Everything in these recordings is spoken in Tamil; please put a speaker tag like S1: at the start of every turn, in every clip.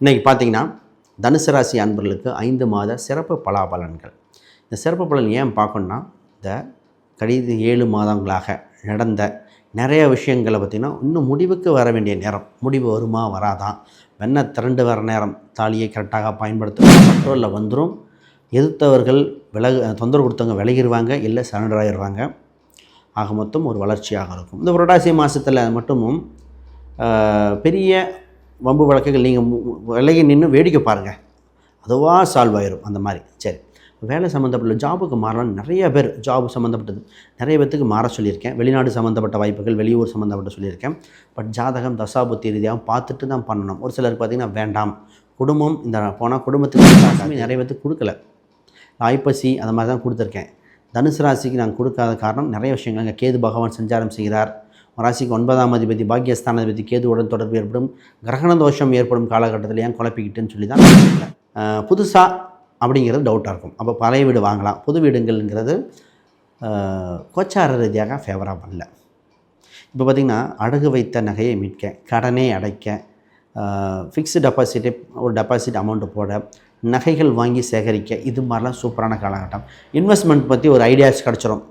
S1: இன்றைக்கி பார்த்தீங்கன்னா தனுசு ராசி அன்பர்களுக்கு ஐந்து மாத சிறப்பு பலாபலன்கள். இந்த சிறப்பு பலன் ஏன் பார்க்கணுன்னா இந்த கடைசி ஏழு மாதங்களாக நடந்த நிறைய விஷயங்களை பார்த்திங்கன்னா இன்னும் முடிவுக்கு வர வேண்டிய நேரம். முடிவு வருமா வராதான் வெண்ணை திரண்டு வர நேரம் தாலியை கரெக்டாக பயன்படுத்த கண்ட்ரோலில் வந்துடும் எதிர்த்தவர்கள் விலகு தொந்தரவு கொடுத்தவங்க விலகிடுவாங்க இல்லை சரண்டர் ஆகிடுவாங்க ஆக மொத்தம் ஒரு வளர்ச்சியாக இருக்கும். இந்த புரட்டாசி மாதத்தில் மட்டுமும் பெரிய வம்பு வழக்குகள் நீங்கள் விலகி நின்று வேடிக்கை பாருங்கள் அதுவாக சால்வ் ஆயிரும் அந்த மாதிரி. சரி. வேலை சம்மந்தப்பட்ட ஜாபுக்கு மாறலாம். நிறைய பேர் ஜாப் சம்மந்தப்பட்டது நிறைய பேர்த்துக்கு மாற சொல்லியிருக்கேன். வெளிநாடு சம்மந்தப்பட்ட வாய்ப்புகள் வெளியூர் சம்மந்தப்பட்ட சொல்லியிருக்கேன். பட் ஜாதகம் தசாபுத்தி ரீதியாக பார்த்துட்டு தான் பண்ணணும். ஒரு சிலருக்கு பார்த்திங்கன்னா வேண்டாம். குடும்பம் இந்த போனால் குடும்பத்துக்கு நிறைய பேர்த்துக்கு கொடுக்கல. ஐப்பசி அந்த மாதிரி தான் கொடுத்துருக்கேன். தனுசு ராசிக்கு நான் கொடுக்காத காரணம் நிறைய விஷயங்கள் இங்கே கேது பகவான் சஞ்சாரம் செய்கிறார். ராசிக்கு ஒன்பதாம் அதிபதி பாக்கியஸ்தானாதிபதி கேதுவுடன் தொடர்பு ஏற்படும் கிரகண தோஷம் ஏற்படும் காலகட்டத்தில் ஏன் குழப்பிக்கிட்டுன்னு சொல்லி தான் புதுசாக அப்படிங்கிறது டவுட்டாக இருக்கும். அப்போ பழைய வீடு வாங்கலாம். புது வீடுங்கிறது கோச்சார ரீதியாக ஃபேவராக பண்ணல இப்போ பார்த்திங்கன்னா அடகு வைத்த நகையை மீட்க கடனே அடைக்க ஃபிக்ஸு டெபாசிட்டே ஒரு டெபாசிட் அமௌண்ட்டு போட நகைகள் வாங்கி சேகரிக்க இது மாதிரிலாம் சூப்பரான காலகட்டம். இன்வெஸ்ட்மெண்ட் பற்றி ஒரு ஐடியாஸ் கிடச்சிரும்.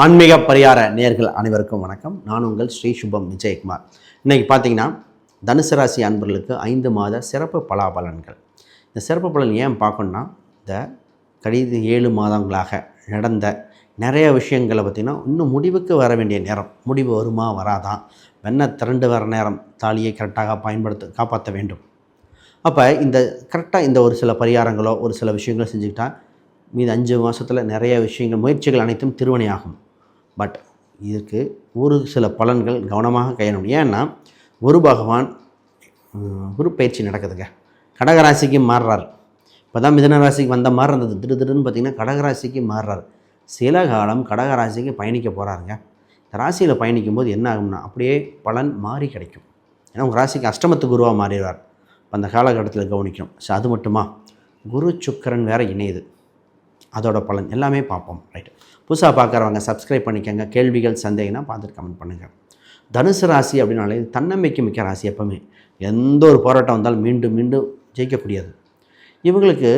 S1: ஆன்மீக பரிகார நேர்கள் அனைவருக்கும் வணக்கம். நான் உங்கள் ஸ்ரீ சுபம் விஜயகுமார். இன்றைக்கி பார்த்தீங்கன்னா தனுசு ராசி அன்பர்களுக்கு ஐந்து மாத சிறப்பு பலாபலன்கள். இந்த சிறப்பு பலன் ஏன் பார்க்கணுன்னா இந்த கடைசி ஏழு மாதங்களாக நடந்த நிறைய விஷயங்களை பார்த்திங்கன்னா இன்னும் முடிவுக்கு வர வேண்டிய நேரம் முடிவு வருமா வராதான் வெண்ணை திரண்டு வர நேரம் தாலியை கரெக்டாக பயன்படுத்த காப்பாற்ற வேண்டும். அப்போ இந்த கரெக்டாக இந்த ஒரு சில பரிகாரங்களோ ஒரு சில விஷயங்களோ செஞ்சுக்கிட்டால் மீது அஞ்சு மாதத்தில் நிறைய விஷயங்கள் முயற்சிகள் அனைத்தும் திருவணையாகும் பட் இதுக்கு ஒரு சில பலன்கள் கவனமாக கையாளணும் ஏன்னா குரு பகவான் குரு பயிற்சி நடக்குதுங்க. கடகராசிக்கு மாறுறார். இப்போ தான் மிதன ராசிக்கு வந்த மாதிரி இருந்தது. திடு திடுன்னு பார்த்திங்கன்னா கடகராசிக்கு மாறுறார். சில காலம் கடகராசிக்கு பயணிக்க போகிறாருங்க இந்த ராசியில் பயணிக்கும் போது என்ன ஆகும்னா அப்படியே பலன் மாறி கிடைக்கும். ஏன்னா உங்கள் ராசிக்கு அஷ்டமத்து குருவாக மாறிடுவார். அந்த காலகட்டத்தில் கவனிக்கணும். ஸோ அது மட்டுமா? குரு சுக்கரன் வேறு இணையுது. அதோட பலன் எல்லாமே பார்ப்போம். ரைட் புதுசாக பார்க்குறவங்க சப்ஸ்கிரைப் பண்ணிக்கோங்க. கேள்விகள் சந்தேகம்னா பார்த்துட்டு கமெண்ட் பண்ணுங்கள் தனுசு ராசி அப்படின்னாலே தன்னம்பிக்கை மிக்க ராசி எப்பவுமே. எந்த ஒரு போராட்டம் வந்தாலும் மீண்டும் மீண்டும் ஜெயிக்கக்கூடியது. இவங்களுக்கு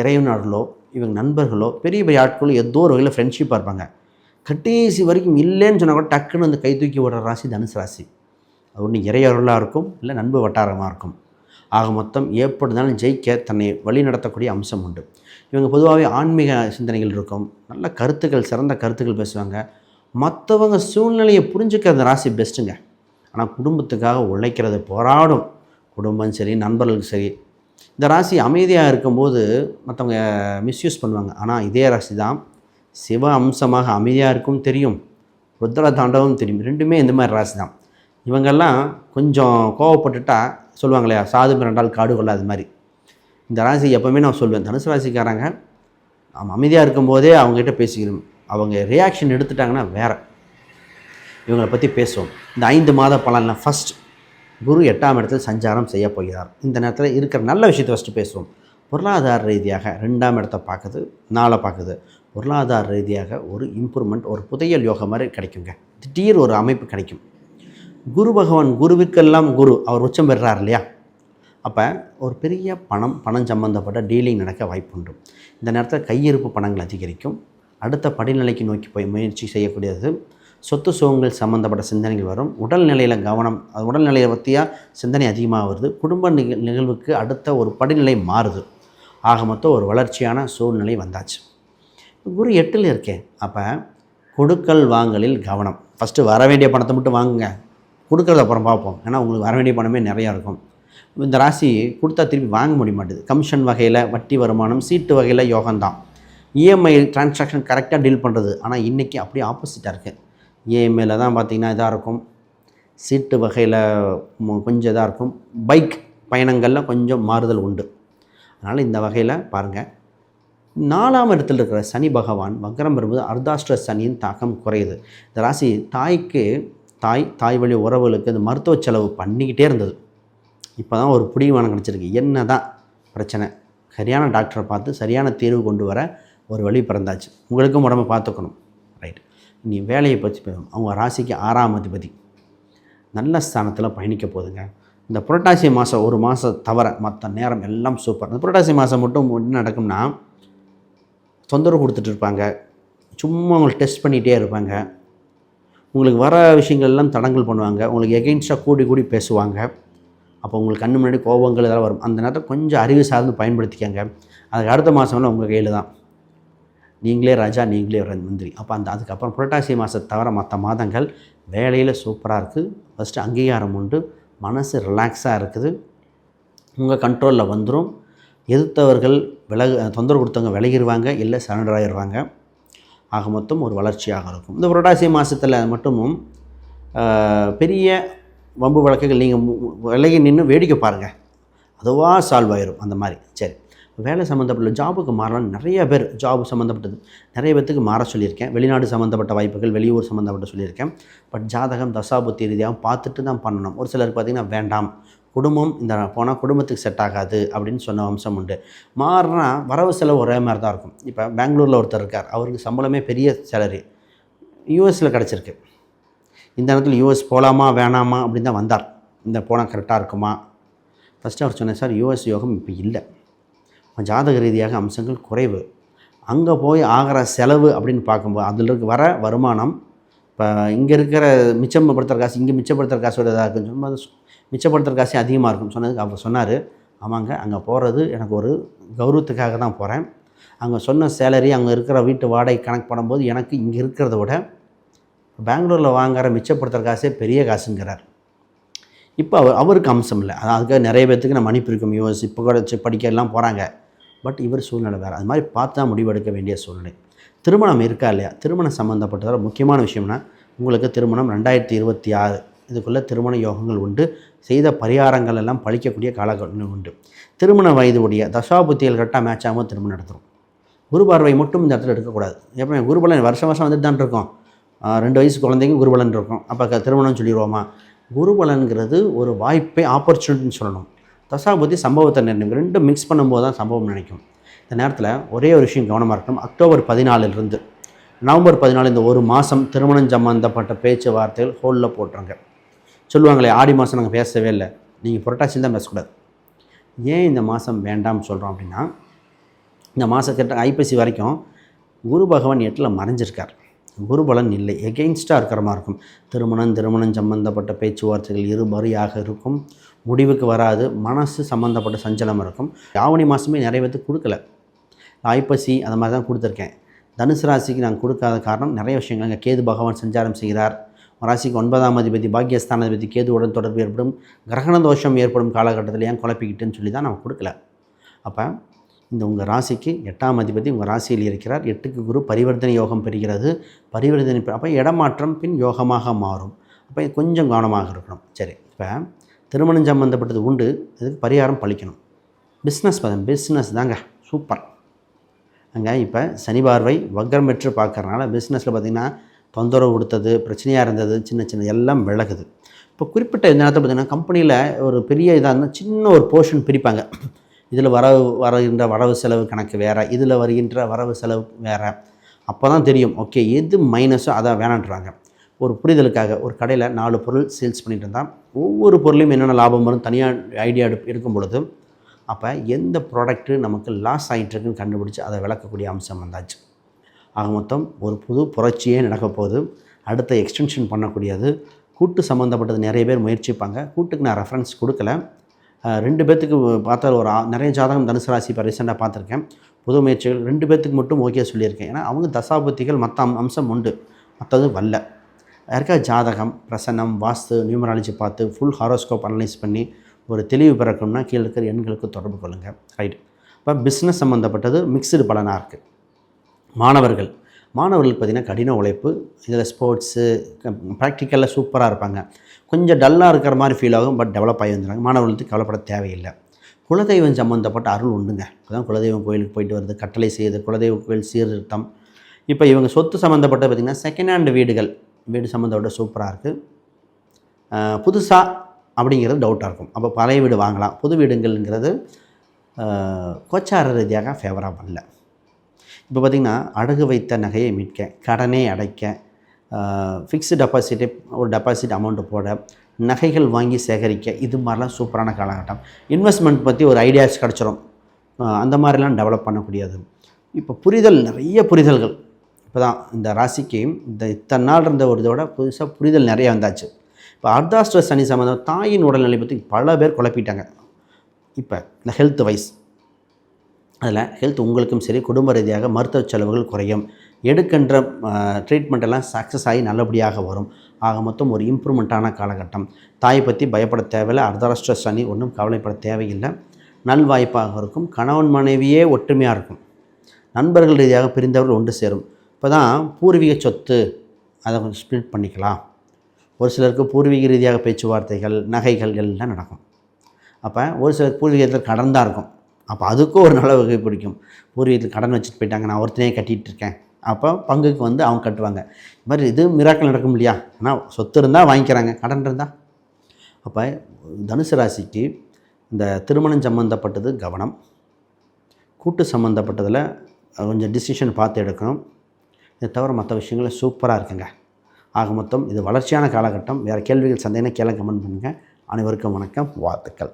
S1: இறைவனர்களோ இவங்க நண்பர்களோ பெரிய பெரிய ஆட்களோ ஏதோ ஒரு வகையில் ஃப்ரெண்ட்ஷிப்பாக இருப்பாங்க. கட்டேசி வரைக்கும் இல்லைன்னு சொன்னால் கூட டக்குன்னு வந்து கை தூக்கி விடுற ராசி தனுசு ராசி. அது ஒன்று இறையருளாக இருக்கும் இல்லை நண்பு வட்டாரமாக இருக்கும். ஆக மொத்தம் ஏற்படுதாலும் ஜெயிக்க தன்னை வழி நடத்தக்கூடிய அம்சம் உண்டு. இவங்க பொதுவாகவே ஆன்மீக சிந்தனைகள் இருக்கும். நல்ல கருத்துக்கள் சிறந்த கருத்துக்கள் பேசுவாங்க. மற்றவங்க சூழ்நிலையை புரிஞ்சுக்க அந்த ராசி பெஸ்ட்டுங்க. ஆனால் குடும்பத்துக்காக உழைக்கிறது போராடும். குடும்பம் சரி நண்பர்களுக்கு சரி. இந்த ராசி அமைதியாக இருக்கும்போது மற்றவங்க மிஸ்யூஸ் பண்ணுவாங்க. ஆனால் இதே ராசி தான் சிவ அம்சமாக அமைதியாக இருக்கும் தெரியும். ருத்ர தாண்டவம் தெரியும். ரெண்டுமே இந்த மாதிரி ராசி தான். இவங்கெல்லாம் கொஞ்சம் கோவப்பட்டுட்டால் சொல்லுவாங்க இல்லையா சாது மிரண்டால் காடு கொள்ளாத மாதிரி. இந்த ராசி எப்போவுமே நான் சொல்லுவேன் தனுசு ராசிக்காரங்க நாம் அமைதியாக இருக்கும்போதே அவங்ககிட்ட பேசிக்கணும். அவங்க ரியாக்ஷன் எடுத்துட்டாங்கன்னா வேற. இவங்களை பற்றி பேசுவோம். இந்த ஐந்து மாத பலனில் ஃபஸ்ட் குரு எட்டாம் இடத்தில் சஞ்சாரம் செய்ய போகிறார். இந்த நேரத்தில் இருக்கிற நல்ல விஷயத்தை ஃபஸ்ட்டு பேசுவோம். பொருளாதார ரீதியாக ரெண்டாம் இடத்தை பார்க்குது நாளை பார்க்குது. பொருளாதார ரீதியாக ஒரு இம்ப்ரூவ்மெண்ட் ஒரு புதையல் யோகம் மாதிரி கிடைக்குங்க. திடீர் ஒரு அமைப்பு கிடைக்கும். குரு பகவான் குருவிற்கெல்லாம் குரு அவர் உச்சம் பெறுறார் இல்லையா? அப்போ ஒரு பெரிய பணம் பணம் சம்மந்தப்பட்ட டீலிங் நடக்க வாய்ப்புண்டு. இந்த நேரத்தில் கையிருப்பு பணங்கள் அதிகரிக்கும். அடுத்த படிநிலைக்கு நோக்கி போய் முயற்சி செய்யக்கூடியது சொத்து சுகங்கள் சம்மந்தப்பட்ட சிந்தனைகள் வரும். உடல்நிலையில் கவனம் அது உடல்நிலையை பற்றியாக சிந்தனை அதிகமாக வருது. குடும்ப நிக நிகழ்வுக்கு அடுத்த ஒரு படிநிலை மாறுது. ஆக மொத்தம் ஒரு வளர்ச்சியான சூழ்நிலை வந்தாச்சு. குரு எட்டில் இருக்கேன் அப்போ கொடுக்கல் வாங்கலில் கவனம். ஃபஸ்ட்டு வர வேண்டிய பணத்தை மட்டும் வாங்குங்க. கொடுக்கறத அப்புறம் பார்ப்போம். ஏன்னா உங்களுக்கு வர வேண்டிய பணமே நிறையா இருக்கும். இந்த ராசி கொடுத்தா திருப்பி வாங்க முடிய மாட்டேது. கமிஷன் வகையில் வட்டி வருமானம் சீட்டு வகையில் யோகம்தான் இஎம்ஐ டிரான்சாக்ஷன் கரெக்டாக டீல் பண்ணுறது ஆனால் இன்றைக்கி அப்படியே ஆப்போசிட்டாக இருக்குது இஎம்ஐயில் தான் பார்த்திங்கன்னா இதாக இருக்கும். சீட்டு வகையில் கொஞ்சம் இதாக இருக்கும். பைக் பயணங்களில் கொஞ்சம் மாறுதல் உண்டு. அதனால் இந்த வகையில் பாருங்கள் நாலாம் இடத்தில் இருக்கிற சனி பகவான் வக்ரம் வரும்போது அர்த்தாஷ்ட சனியின் தாக்கம் குறையுது. இந்த ராசி தாய்க்கு தாய் தாய் வழி உறவுகளுக்கு இந்த மருத்துவ செலவு பண்ணிக்கிட்டே இருந்தது. இப்போ தான் ஒரு புடிவானம் கிடச்சிருக்கு. என்ன தான் பிரச்சனை. சரியான டாக்டரை பார்த்து சரியான தீர்வு கொண்டு வர ஒரு வழி பிறந்தாச்சு. உங்களுக்கும் உடம்பை பார்த்துக்கணும். ரைட் நீ வேலையை பற்றி பேசும் அவங்க ராசிக்கு ஆறாம் அதிபதி. நல்ல ஸ்தானத்தில் பயணிக்க போகுதுங்க. இந்த புரட்டாசி மாதம் ஒரு மாதம் தவிர மற்ற நேரம் எல்லாம் சூப்பர் இந்த புரட்டாசி மாதம் மட்டும் என்ன நடக்கும்னா தொந்தரவு கொடுத்துட்டு இருப்பாங்க. சும்மா அவங்களை டெஸ்ட் பண்ணிகிட்டே இருப்பாங்க. உங்களுக்கு வர விஷயங்கள்லாம் தடங்கல் பண்ணுவாங்க. உங்களுக்கு எகெயின்ஸ்டாக கூடி கூடி பேசுவாங்க. அப்போ உங்களுக்கு கண்ணு முன்னாடி கோபங்கள் இதெல்லாம் வரும். அந்த நேரத்தில் கொஞ்சம் அறிவு சார்ந்து பயன்படுத்திக்கங்க. அதுக்கு அடுத்த மாதம்லாம் உங்கள் கையில் தான். நீங்களே ராஜா நீங்களே ஒரு மந்திரி. அப்போ அந்த அதுக்கப்புறம் புரட்டாசி மாதத்தை தவிர மற்ற மாதங்கள் வேலையில் சூப்பராக இருக்குது ஃபஸ்ட்டு அங்கீகாரம் உண்டு. மனசு ரிலாக்ஸாக இருக்குது. உங்கள் கண்ட்ரோலில் வந்துடும் எதிர்த்தவர்கள் விலகு தொந்தரவு கொடுத்தவங்க விலகிடுவாங்க இல்லை சரண்டர் ஆகிடுவாங்க ஆக மொத்தம் ஒரு வளர்ச்சியாக இருக்கும். இந்த புரட்டாசி மாதத்தில் மட்டுமும் பெரிய வம்பு வழக்குகள் நீங்கள் விலகி நின்று வேடிக்கை பாருங்கள் அதுவாக சால்வ் ஆயிரும் அந்த மாதிரி. சரி. வேலை சம்மந்தப்பட்ட ஜாபுக்கு மாறலாம். நிறைய பேர் ஜாப் சம்மந்தப்பட்டது நிறைய பேர்த்துக்கு மாற சொல்லியிருக்கேன். வெளிநாடு சம்மந்தப்பட்ட வாய்ப்புகள் வெளியூர் சம்மந்தப்பட்ட சொல்லியிருக்கேன். பட் ஜாதகம் தசாபுத்தி ரீதியாக பார்த்துட்டு தான் பண்ணணும். ஒரு சிலருக்கு பார்த்திங்கன்னா வேண்டாம். குடும்பம் இந்த போனால் குடும்பத்துக்கு செட் ஆகாது அப்படின்னு சொன்ன அம்சம் உண்டு. மாறினா வரவு செலவு ஒரே மாதிரி தான் இருக்கும். இப்போ பெங்களூரில் ஒருத்தர் இருக்கார். அவருக்கு சம்பளமே பெரிய சேலரி யூஎஸில் கிடச்சிருக்கு. இந்த நேரத்தில் யூஎஸ் போகலாமா வேணாமா அப்படின்னு தான் வந்தார். இந்த போனால் கரெக்டாக இருக்குமா? ஃபஸ்ட்டு அவர் சொன்னார் சார் யூஎஸ் யோகம் இப்போ இல்லை. ஜாதக ரீதியாக அம்சங்கள் குறைவு. அங்கே போய் ஆகிற செலவு அப்படின்னு பார்க்கும்போது அதில் இருக்க வர வருமானம் இப்போ இங்கே இருக்கிற மிச்சப்படுத்துகிற காசு இங்கே மிச்சப்படுத்துகிற காசோட இதாக இருக்குன்னு சொல்லும்போது மிச்சப்படுத்துகிற காசு அதிகமாக இருக்கும் சொன்னதுக்கு அவர் சொன்னார். ஆமாங்க அங்கே போகிறது எனக்கு ஒரு கௌரவத்துக்காக தான் போகிறேன் அங்கே சொன்ன சேலரி அங்கே இருக்கிற வீட்டு வாடகை கணக்கு பண்ணும்போது எனக்கு இங்கே இருக்கிறத விட பெங்களூரில் வாங்குற மிச்சப்படுத்துகிற காசே பெரிய காசுங்கிறார். இப்போ அவர் அவருக்கு அம்சம் இல்லை. அதான் அதுக்காக நிறைய பேர்த்துக்கு நம்ம அனுப்பியிருக்கோம் யூஎஸ் இப்போ கூட படிக்கலாம் படிக்க எல்லாம் போகிறாங்க பட் இவர் சூழ்நிலை வேறு. அது மாதிரி பார்த்து தான் முடிவெடுக்க வேண்டிய சூழ்நிலை. திருமணம் இருக்கா இல்லையா? திருமணம் சம்மந்தப்பட்டதால் முக்கியமான விஷயம்னா உங்களுக்கு திருமணம் ரெண்டாயிரத்தி இருபத்தி ஆறு இதுக்குள்ளே திருமண யோகங்கள் உண்டு. செய்த பரிகாரங்கள் எல்லாம் பழிக்கக்கூடிய காலகட்டங்கள் உண்டு. திருமண வயது உடைய தசாபுத்திகள் கரெக்டாக மேட்ச் ஆகாமல் திருமணம் நடத்துகிறோம் குரு பார்வை மட்டும் இந்த இடத்துல எடுக்கக்கூடாது. எப்போ குருபலன் வருஷம் வருஷம் வந்துட்டு தான் இருக்கோம். ரெண்டு வயசு குழந்தைங்க குருபலன் இருக்கும். அப்போ க- திருமணம் சொல்லிடுவோமா? குருபலன்கிறது ஒரு வாய்ப்பை ஆப்பர்ச்சுனிட்டின்னு சொல்லணும். தசாபுத்தி சம்பவத்தை நினைக்கும் ரெண்டும் மிக்ஸ் பண்ணும்போது தான் சம்பவம் நினைக்கும். இந்த நேரத்தில் ஒரே ஒரு விஷயம் கவனமாக இருக்கணும். அக்டோபர் பதினாலிருந்து நவம்பர் பதினாலு இந்த ஒரு மாதம் திருமணம் சம்மந்தப்பட்ட பேச்சுவார்த்தைகள் ஹோலில் போட்டுருங்க. சொல்லுவாங்களே ஆடி மாதம் நாங்கள் பேசவே இல்லை. நீங்கள் புரட்டாசியில் தான் பேசக்கூடாது. ஏன் இந்த மாதம் வேண்டாம்னு சொல்கிறோம் அப்படின்னா இந்த மாதத்திட்ட ஐப்பசி வரைக்கும் குரு பகவான் எட்டில் மறைஞ்சிருக்கார். குருபலன் இல்லை. எகெயின்ஸ்டாக இருக்கிற மாதிரி இருக்கும். திருமணம் திருமணம் சம்பந்தப்பட்ட பேச்சுவார்த்தைகள் இருபறியாக இருக்கும். முடிவுக்கு வராது. மனசு சம்மந்தப்பட்ட சஞ்சலம் இருக்கும். ஆவணி மாதமே நிறைய பேர்த்துக்கு கொடுக்கல. ஐப்பசி அந்த மாதிரி தான் கொடுத்துருக்கேன். தனுசு ராசிக்கு நான் கொடுக்காத காரணம் நிறைய விஷயங்கள். அங்கே கேது பகவான் சஞ்சாரம் செய்கிறார். ராசிக்கு ஒன்பதாம் அதிபதி பாக்கியஸ்தானாதிபதி கேதுவுடன் தொடர்பு ஏற்படும் கிரகண தோஷம் ஏற்படும் காலகட்டத்தில் ஏன் குழப்பிக்கிட்டுன்னு சொல்லி தான் நான் கொடுக்கல. அப்போ இந்த உங்கள் ராசிக்கு எட்டாம் அதிபதி உங்கள் ராசியில் இருக்கிறார். எட்டுக்கு குரு பரிவர்த்தனை யோகம் பெறுகிறது. பரிவர்த்தனை அப்போ இடமாற்றம் பின் யோகமாக மாறும். அப்போ கொஞ்சம் கவனமாக இருக்கணும். சரி இப்போ திருமணம் சம்மந்தப்பட்டது உண்டு. இதுக்கு பரிகாரம் பழிக்கணும். பிஸ்னஸ் பதம் பிஸ்னஸ் தாங்க சூப்பர். அங்கே இப்போ சனி பார்வை வக்ரம் பெற்று பார்க்கறனால பிஸ்னஸில் பார்த்திங்கன்னா தொந்தரவு கொடுத்தது பிரச்சனையாக இருந்தது சின்ன சின்ன எல்லாம் விலகுது. இப்போ குறிப்பிட்ட இந்த நேரத்தில் பார்த்திங்கன்னா கம்பெனியில் ஒரு பெரிய இதாக இருந்தால் சின்ன ஒரு போர்ஷன் பிரிப்பாங்க. இதில் வரவு வருகின்ற வரவு செலவு கணக்கு வேறு இதில் வருகின்ற வரவு செலவு வேறு. அப்போ தான் தெரியும் ஓகே எது மைனஸோ அதை வேணான்றாங்க. ஒரு புரிதலுக்காக ஒரு கடையில் நாலு பொருள் சேல்ஸ் பண்ணிட்டு இருந்தால் ஒவ்வொரு பொருளையும் என்னென்ன லாபம் வரும் தனியாக ஐடியா எடு எடுக்கும் பொழுது அப்போ எந்த ப்ராடக்ட்டு நமக்கு லாஸ் ஆகிட்டுருக்குன்னு கண்டுபிடிச்சி அதை விளக்கக்கூடிய அம்சம் வந்தாச்சு. ஆக மொத்தம் ஒரு புது புரட்சியே நடக்கப்போகுது அடுத்த எக்ஸ்டென்ஷன் பண்ணக்கூடியது. கூட்டு சம்மந்தப்பட்டது நிறைய பேர் முயற்சிப்பாங்க. கூட்டுக்கு நான் ரெஃபரன்ஸ் கொடுக்கல. ரெண்டு பேர்த்துக்கு பார்த்தா ஒரு நிறைய ஜாதகம் தனுசு ராசி இப்போ ரீசெண்டாக பார்த்துருக்கேன். புது முயற்சிகள் ரெண்டு பேர்த்துக்கு மட்டும் ஓகே சொல்லியிருக்கேன். ஏன்னா அவங்க தசாபுத்திகள் மற்ற அம் அம்சம் உண்டு. மற்றது வல்ல யாருக்கா ஜாதகம் பிரசன்னம் வாஸ்து நியூமராலஜி பார்த்து ஃபுல் ஹாரோஸ்கோப் அனலைஸ் பண்ணி ஒரு தெளிவு பிறக்கணும்னா கீழே இருக்கிற எண்களுக்கு தொடர்பு கொள்ளுங்கள் ரைட் இப்போ பிஸ்னஸ் சம்மந்தப்பட்டது மிக்சடு பலனாக இருக்குது மாணவர்கள். மாணவர்கள் பார்த்திங்கன்னா கடின உழைப்பு இதில் ஸ்போர்ட்ஸு ப்ராக்டிக்கலில் சூப்பராக இருப்பாங்க. கொஞ்சம் டல்லாக இருக்கிற மாதிரி ஃபீல் ஆகும் பட் டெவலப் ஆகி வந்துடுறாங்க. மாணவர்களுக்கு கவலைப்பட தேவையில்லை. குலதெய்வம் சம்மந்தப்பட்ட அருள் உண்டுங்க. இப்போதான் குலதெய்வம் கோயிலுக்கு போயிட்டு வருது. கட்டளை செய்யுது குலதெய்வ கோயில் சீர்திருத்தம். இப்போ இவங்க சொத்து சம்மந்தப்பட்ட பார்த்திங்கன்னா செகண்ட் ஹேண்ட் வீடுகள் வீடு சம்மந்தப்பட்ட சூப்பராக இருக்குது புதுசாக அப்படிங்கிறது டவுட்டாக இருக்கும். அப்போ பழைய வீடு வாங்கலாம். புது வீடுங்கள்ங்கிறது கோச்சார ரீதியாக ஃபேவராக பண்ணல இப்போ பார்த்திங்கன்னா அடகு வைத்த நகையை மீட்க கடனே அடைக்க ஃபிக்ஸு டெபாசிட்டை ஒரு டெபாசிட் அமௌண்ட்டு போட நகைகள் வாங்கி சேகரிக்க இது மாதிரிலாம் சூப்பரான காலகட்டம். இன்வெஸ்ட்மெண்ட் பற்றி ஒரு ஐடியாஸ் கிடச்சிரும். அந்த மாதிரிலாம் டெவலப் பண்ணக்கூடியது. இப்போ புரிதல் நிறைய புரிதல்கள். இப்போ தான் இந்த ராசிக்கு இந்த இத்தனை நாள் இருந்த ஒரு இதோட புதுசாக புரிதல் நிறைய வந்தாச்சு. இப்போ அர்தாஸ்ட சனி சம்மந்தம் தாயின் உடல்நிலை பற்றி பல பேர் குழப்பிட்டாங்க. இப்போ இந்த ஹெல்த் வைஸ் அதில் ஹெல்த் உங்களுக்கும் சரி குடும்ப ரீதியாக மருத்துவ செலவுகள் குறையும். எடுக்கின்ற ட்ரீட்மெண்ட் எல்லாம் சக்ஸஸ் ஆகி நல்லபடியாக வரும். ஆக மொத்தம் ஒரு இம்ப்ரூவ்மெண்ட்டான காலகட்டம். தாயை பற்றி பயப்பட தேவையில்லை அர்த்தராஷ்டிர சனி ஒன்றும் கவலைப்பட தேவையில்லை. நல்வாய்ப்பாக இருக்கும் கணவன் மனைவியே ஒற்றுமையாக இருக்கும். நண்பர்கள் ரீதியாக பிரிந்தவர்கள் ஒன்று சேரும். இப்போ தான் பூர்வீக சொத்து அதை கொஞ்சம் ஸ்ப்ளிட் பண்ணிக்கலாம். ஒரு சிலருக்கு பூர்வீக ரீதியாக பேச்சுவார்த்தைகள் நகைகள் எல்லாம் நடக்கும். அப்போ ஒரு சிலர் பூர்வீகத்தில் கடன்தான் இருக்கும். அப்போ அதுக்கும் ஒரு நல்ல வகை பிடிக்கும். பூர்வீகத்தில் கடன் வச்சுட்டு போயிட்டாங்க நான் ஒருத்தனே கட்டிகிட்டு இருக்கேன் அப்போ பங்குக்கு வந்து அவங்க கட்டுவாங்க. இது மாதிரி இது மிராக்கள் நடக்கும் இல்லையா? ஆனால் சொத்து இருந்தால் வாங்கிக்கிறாங்க கடன் இருந்தால் அப்போ தனுசு ராசிக்கு இந்த திருமணம் சம்மந்தப்பட்டது கவனம். கூட்டு சம்மந்தப்பட்டதில் கொஞ்சம் டிசிஷன் பார்த்து எடுக்கணும். இதை தவிர மற்ற விஷயங்கள சூப்பராக இருக்குங்க. ஆக மொத்தம் இது வளர்ச்சியான காலகட்டம். வேறு கேள்விகள் சந்தேகம் கேள கமெண்ட் பண்ணுங்கள் அனைவருக்கும் வணக்கம். வாழ்த்துக்கள்.